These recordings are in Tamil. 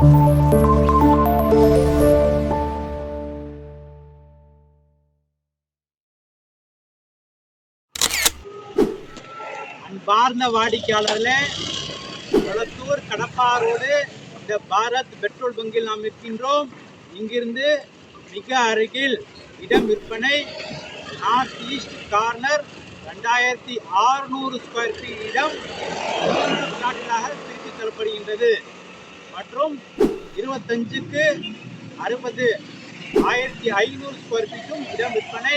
அன்பார்ந்த வாடிக்கையாளர்களே கொளத்தூர் கடப்பாரோடு இந்த பாரத் பெட்ரோல் பங்கில் நாம் இருக்கின்றோம் இங்கிருந்து மிக அருகில் இடம் விற்பனை நார்த் ஈஸ்ட் கார்னர் ரெண்டாயிரத்தி ஆறுநூறு ஸ்கொயர் ஃபீட் இடம் மூன்று பிளாட்டுகளாக பிரித்து தரப்படுகின்றது மற்றும் இருபத்தஞ்சுக்கு அறுபது. ஆயிரத்தி ஐநூறு ஸ்கொயர் ஃபீட்டும் இடம் விற்பனை.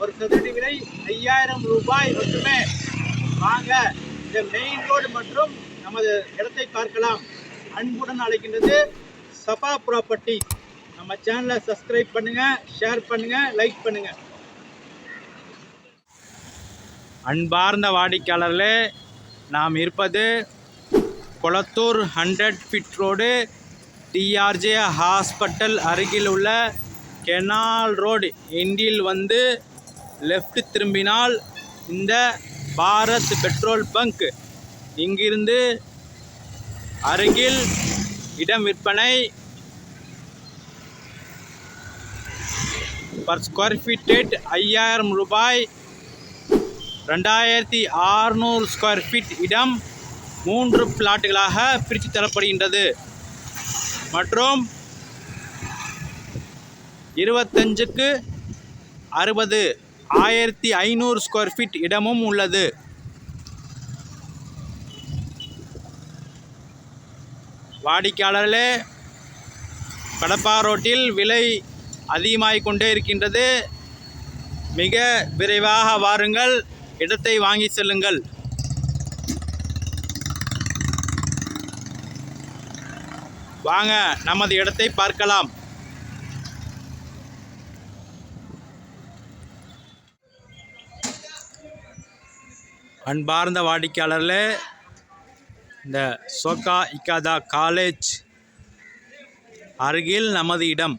ஒரு சதுரடி விலை ஐயாயிரம் ரூபாய் மட்டுமே. வாங்க இந்த மெயின் ரோடு மற்றும் நமது இடத்தை பார்க்கலாம். அன்புடன் அழைக்கின்றது சபா ப்ராப்பர்ட்டி நம்ம சேனலை சப்ஸ்கிரைப் பண்ணுங்க ஷேர் பண்ணுங்க லைக் பண்ணுங்க. அன்பார்ந்த வாடிக்கையாளர்களே நாம் இருப்பது Kolathur hundred feet road TRJ hospital அருகில் உள்ள கெனால் ரோடு எண்டில் வந்து லெஃப்ட் திரும்பினால் இந்த பாரத் பெட்ரோல் பங்க். இங்கிருந்து அருகில் இடம் விற்பனை பர் ஸ்கொயர் ஃபீட் ரேட் ஐயாயிரம் ரூபாய். ரெண்டாயிரத்தி ஆறுநூறு ஸ்கொயர் ஃபீட் இடம். மூன்று பிளாட்டுகளாக பிரித்து தரப்படுகின்றது. மற்றும் இருபத்தஞ்சுக்கு அறுபது ஆயிரத்தி ஐநூறு ஸ்கொயர் ஃபீட் இடமும் உள்ளது. வாடிக்கையாளர்களே கடப்பா ரோட்டில் விலை அதிகமாகிக் கொண்டே இருக்கின்றது. மிக விரைவாக வாருங்கள் இடத்தை வாங்கி செல்லுங்கள். வாங்க நமது இடத்தை பார்க்கலாம். அன்பார்ந்த வாடிக்கையாளர்களே இந்த சோகா இக்காதா காலேஜ் அருகில் நமது இடம்.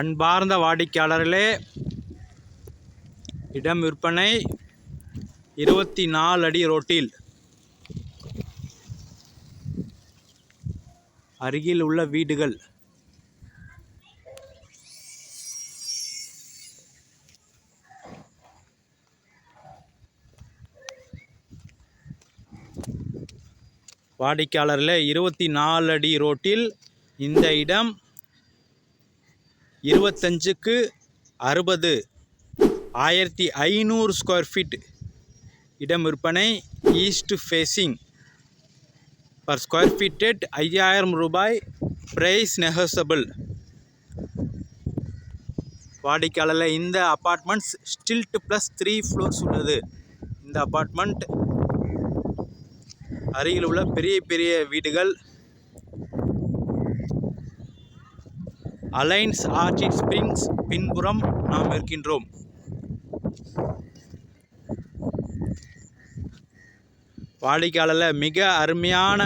அன்பார்ந்த வாடிக்கையாளர்களே இடம் விற்பனை இருபத்தி நாலு அடி ரோட்டில். அருகில் உள்ள வீடுகள். வாடிக்கையாளரில் இருபத்தி நாலு அடி ரோட்டில் இந்த இடம் இருபத்தஞ்சுக்கு அறுபது. ஆயிரத்தி ஐநூறு ஸ்கொயர் ஃபீட் இடம் விற்பனை east facing per square feet ஐயாயிரம் ரூபாய் ப்ரைஸ் நெகசபிள். வாடிக்கையாளரில் இந்த apartments stilt plus three floors உள்ளது. இந்த அப்பார்ட்மெண்ட் அருகில் உள்ள பெரிய பெரிய வீடுகள். அலைன்ஸ் ஆர்ச்சிட் ஸ்ப்ரிங்ஸ் பின்புறம் நாம் இருக்கின்றோம். வாடிக்கையாளரில் மிக அருமையான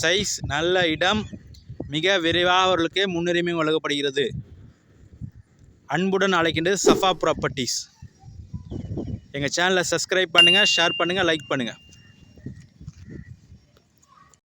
சைஸ் நல்ல இடம் மிக விரைவாக அவர்களுக்கு முன்னுரிமை வழங்கப்படுகிறது. அன்புடன் அழைக்கின்றது சஃபா ப்ராப்பர்ட்டிஸ் எங்கள் சேனலை சப்ஸ்கிரைப் பண்ணுங்கள் ஷேர் பண்ணுங்கள் லைக் பண்ணுங்கள்